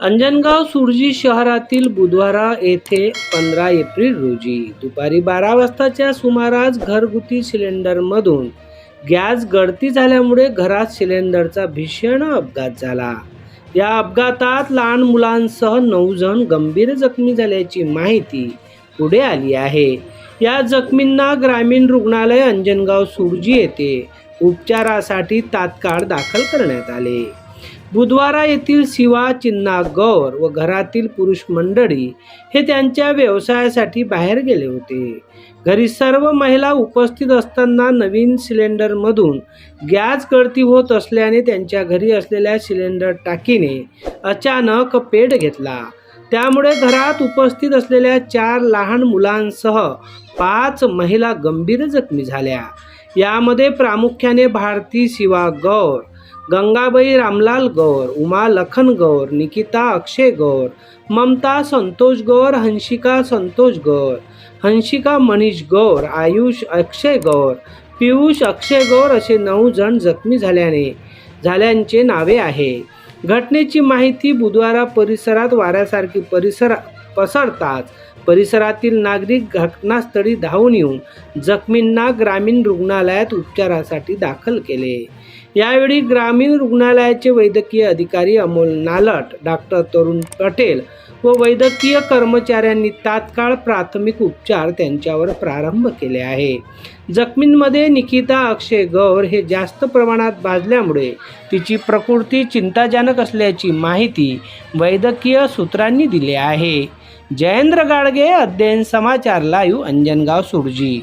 अंजनगाव सुरजी शहरातील बुधवारा येथे पंधरा एप्रिल रोजी दुपारी बारा वाजताच्या सुमारास घरगुती सिलेंडरमधून गॅस गळती झाल्यामुळे घरात सिलेंडरचा भीषण अपघात झाला. या अपघातात लहान मुलांसह नऊ जण गंभीर जखमी झाल्याची माहिती पुढे आली आहे. या जखमींना ग्रामीण रुग्णालय अंजनगाव सुरजी येथे उपचारासाठी तात्काळ दाखल करण्यात आले. बुधवारा येथील शिवा चिन्ना गौर व घरातील पुरुष मंडळी हे त्यांच्या व्यवसायासाठी बाहेर गेले होते. घरी सर्व महिला उपस्थित असताना नवीन सिलेंडरमधून गॅस गळती होत असल्याने त्यांच्या घरी असलेल्या सिलेंडर टाकीने अचानक पेट घेतला. त्यामुळे घरात उपस्थित असलेल्या चार लहान मुलांसह पाच महिला गंभीर जखमी झाल्या. यामध्ये प्रामुख्याने भारती शिवा गौर गंगाबाई रामलाल गौर उमा लखन गौर निकिता अक्षय गौर ममता संतोष गौर हंशिका संतोष गौर हंशिका मनीष गौर आयुष अक्षय गौर पियुष अक्षय गौर असे नऊ जण जखमी झाल्याने झाल्यांचे नावे आहे. घटनेची माहिती बुधवारा परिसरात वाऱ्यासारखी परिसर पसरताच परिसरातील नागरिक घटनास्थळी धावून येऊन जखमींना ग्रामीण रुग्णालयात उपचारासाठी दाखल केले. यावेळी ग्रामीण रुग्णालयाचे वैद्यकीय अधिकारी अमोल नालट डॉक्टर तरुण पटेल व वैद्यकीय कर्मचाऱ्यांनी तात्काळ प्राथमिक उपचार त्यांच्यावर प्रारंभ केले आहे. जखमींमध्ये निकिता अक्षय गौर हे जास्त प्रमाणात भाजल्यामुळे तिची प्रकृती चिंताजनक असल्याची माहिती वैद्यकीय सूत्रांनी दिली आहे. जयेंद्र गाडगे अध्ययन समाचार लाईव्ह अंजनगाव सुरजी.